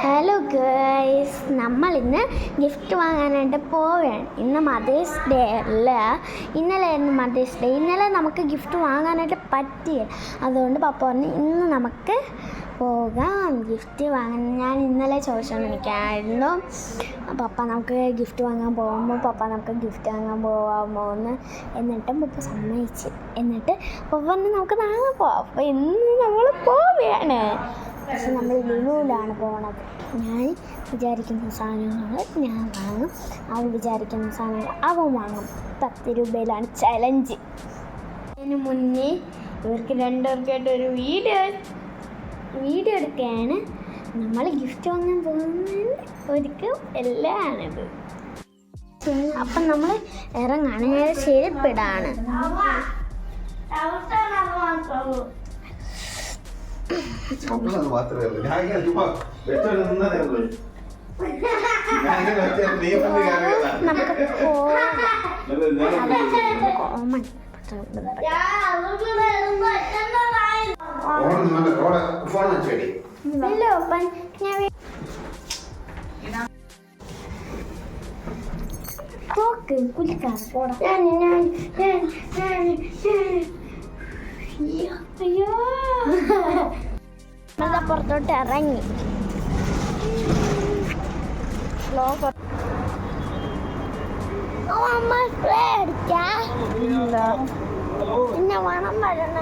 Hello girls നമ്മൾ ഇന്ന് gift വാങ്ങാനായിട്ട് പോവുകയാണ്. ഇന്ന് മദേഴ്സ് ഡേ അല്ല? ഇന്നലെ ആയിരുന്നു മദേഴ്സ് ഡേ ഇന്നലെ നമുക്ക് ഗിഫ്റ്റ് വാങ്ങാനായിട്ട് പറ്റിയ. അതുകൊണ്ട് പപ്പ പറഞ്ഞു ഇന്ന് നമുക്ക് പോകാം ഗിഫ്റ്റ് വാങ്ങാൻ. ഞാൻ ഇന്നലെ ചോദിച്ചോണ്ട് നിൽക്കായിരുന്നു പപ്പ നമുക്ക് ഗിഫ്റ്റ് വാങ്ങാൻ പോകുമ്പോൾ പപ്പ നമുക്ക് ഗിഫ്റ്റ് വാങ്ങാൻ പോകാമോ എന്ന്. എന്നിട്ടും പപ്പ സമ്മതിച്ച്. എന്നിട്ട് പപ്പ പറഞ്ഞു നമുക്ക് നാളെ പോവാം. അപ്പോൾ ഇന്ന് നമ്മൾ പോവുകയാണ്. പക്ഷെ നമ്മൾ ലുലുവിലാണ് പോകണത് ഞാൻ വിചാരിക്കുന്ന സാധനങ്ങൾ ഞാൻ വാങ്ങും. അവൻ വിചാരിക്കുന്ന സാധനങ്ങൾ അവൻ വാങ്ങും. പത്ത് രൂപയിലാണ് ചലഞ്ച് അതിന് മുന്നേ ഇവർക്ക് രണ്ടുപേർക്കായിട്ട് ഒരു വീഡിയോ വീഡിയോ എടുക്കുകയാണ് നമ്മൾ ഗിഫ്റ്റ് വാങ്ങാൻ പോകുന്നതിന് ഒരുക്കം എല്ലാമാണിത് അപ്പം നമ്മൾ ഇറങ്ങാണ് ഞാൻ ചെരുപ്പിടാണ് മക്കളത് മാത്രമേ ഉള്ളൂ. ഞാൻ ഇങ്ങനെ ചുമ്മാ വെച്ചോണ്ട് നിന്നതേ ഉള്ളൂ. ഞാൻ ഇങ്ങനെ വെച്ചാൽ നീ വന്ന് കയറിയതാണ്. നമുക്ക് കോമൺ ഫോൺ വെച്ചേടി ഇല്ല ഓപ്പൺ. ഞാൻ പോക്ക് കുലിക്കാറ് പോടാ. ഞാൻ ഞാൻ ഞാൻ ഞാൻ. അയ്യോ. പുറത്തോട്ട് ഇറങ്ങി. അമ്മ സ്പ്രേ അടിക്കാ. പിന്നെ മണം വരണ.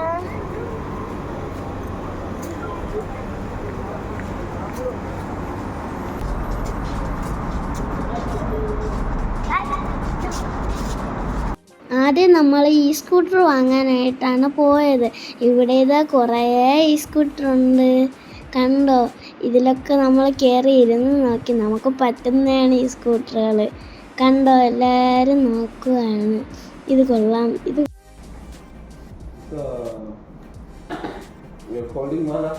ആദ്യം നമ്മൾ ഈ സ്കൂട്ടർ വാങ്ങാനായിട്ടാണ് പോയത്. ഇവിടെ ഇതാ കുറേ ഈ സ്കൂട്ടർ ഉണ്ട്. കണ്ടോ? ഇതിലൊക്കെ നമ്മൾ കയറി ഇരുന്ന് നോക്കി. നമുക്ക് പറ്റുന്നതാണ് ഈ സ്കൂട്ടറുകൾ കണ്ടോ? എല്ലാവരും നോക്കുകയാണ് ഇത് കൊള്ളാം. ഇത് recording mana?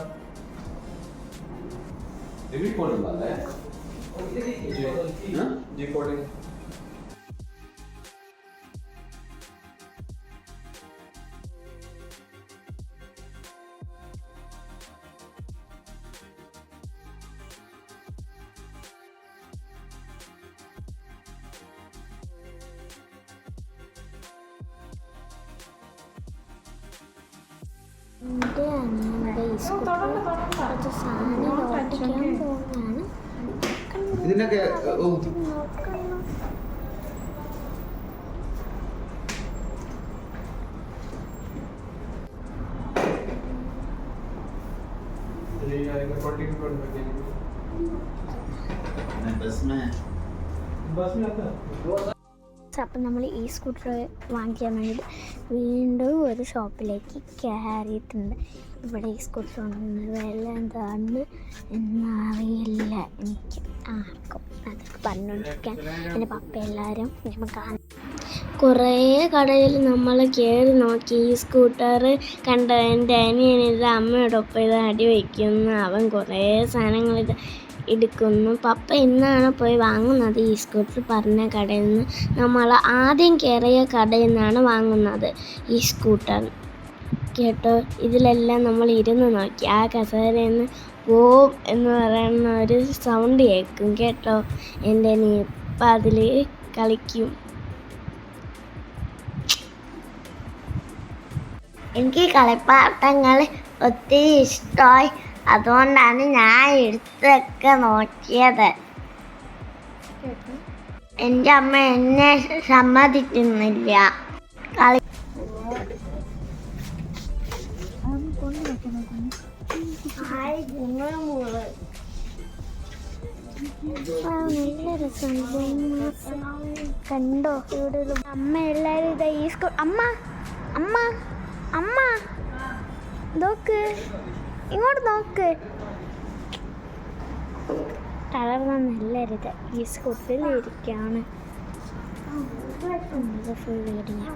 Di Did mana? call Recording. എൻ്റെ അനിയൻ്റെ ഈ സ്കൂട്ടർ കുറച്ച് സാധനം ഓടിക്കാൻ പോകുന്നതാണ് ഇതിനൊക്കെ ഓ, നോക്കണം recording कर ബസ് മേ बस में आता അപ്പം നമ്മൾ ഈ സ്കൂട്ടർ വാങ്ങിക്കാൻ വേണ്ടി വീണ്ടും ഒരു ഷോപ്പിലേക്ക് കയറിയിട്ടുണ്ട്. ഇവിടെ ഈ സ്കൂട്ടർ വന്ന വില എന്താണ് എന്നറിയില്ല എനിക്ക്. ആർക്കും അതൊക്കെ പറഞ്ഞുകൊണ്ടിരിക്കാൻ എന്റെ പപ്പ എല്ലാവരും നമുക്ക് കുറേ കടയിൽ നമ്മൾ കയറി നോക്കി ഈ സ്കൂട്ടർ കണ്ട? എന്റെ അനിയൻ ഇത് അമ്മയോടൊപ്പം ഇത് അടി വയ്ക്കുന്നു. അവൻ കുറേ സാധനങ്ങൾ ഇത് എടുക്കുന്നു. പപ്പ എന്നാണ് പോയി വാങ്ങുന്നത്? ഈ സ്കൂട്ടർ പറഞ്ഞ കടയിൽ നിന്ന് നമ്മൾ ആദ്യം കയറിയ കടയിൽ നിന്നാണ് വാങ്ങുന്നത് ഈ സ്കൂട്ടർ. കേട്ടോ? ഇതിലെല്ലാം നമ്മൾ ഇരുന്ന് നോക്കി. ആ കസേരയിൽ നിന്ന് എന്ന് പറയുന്ന ഒരു സൗണ്ട് കേൾക്കും. കേട്ടോ? എന്റെ നീപ്പം അതിൽ കളിക്കും. എനിക്ക് കളിപ്പാട്ടങ്ങൾ ഒത്തിരി ഇഷ്ടമായി. അതുകൊണ്ടാണ് ഞാൻ എടുത്തൊക്കെ നോക്കിയത്. എന്റെ അമ്മ എന്നെ സമ്മതിക്കുന്നില്ല. കളി നല്ല രസമുണ്ട് കണ്ടോ? ഇവിടെ അമ്മ എല്ലാവരും ഇതാ ഈ സ്കൂൾ അമ്മ അമ്മ അമ്മ. നോക്ക് ഇങ്ങോട്ട് നോക്ക്. തളർന്ന നല്ലരുത് ഈ സ്കൂട്ടിൽ വീഡിയോ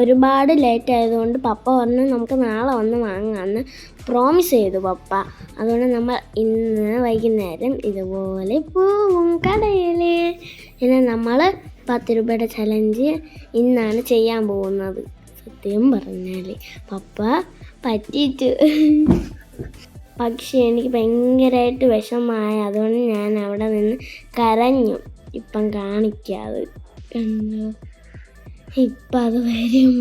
ഒരുപാട് ലേറ്റ് ആയതുകൊണ്ട് പപ്പ പറഞ്ഞു നമുക്ക് നാളെ വന്ന് വാങ്ങാമെന്ന് പ്രോമിസ് ചെയ്തു പപ്പ. അതുകൊണ്ട് നമ്മൾ ഇന്ന് വൈകുന്നേരം ഇതുപോലെ പോവും കടയിൽ ഇന്ന് നമ്മൾ പത്ത് രൂപയുടെ ചലഞ്ച് ഇന്നാണ് ചെയ്യാൻ പോകുന്നത്. സത്യം പറഞ്ഞാൽ പപ്പ പറ്റിച്ചു പക്ഷേ എനിക്ക് ഭയങ്കരമായിട്ട് വിഷമായ അതുകൊണ്ട് ഞാൻ അവിടെ നിന്ന് കരഞ്ഞു. ഇപ്പം കാണിക്കാതെ. കണ്ടോ ഇപ്പം അത് വരും.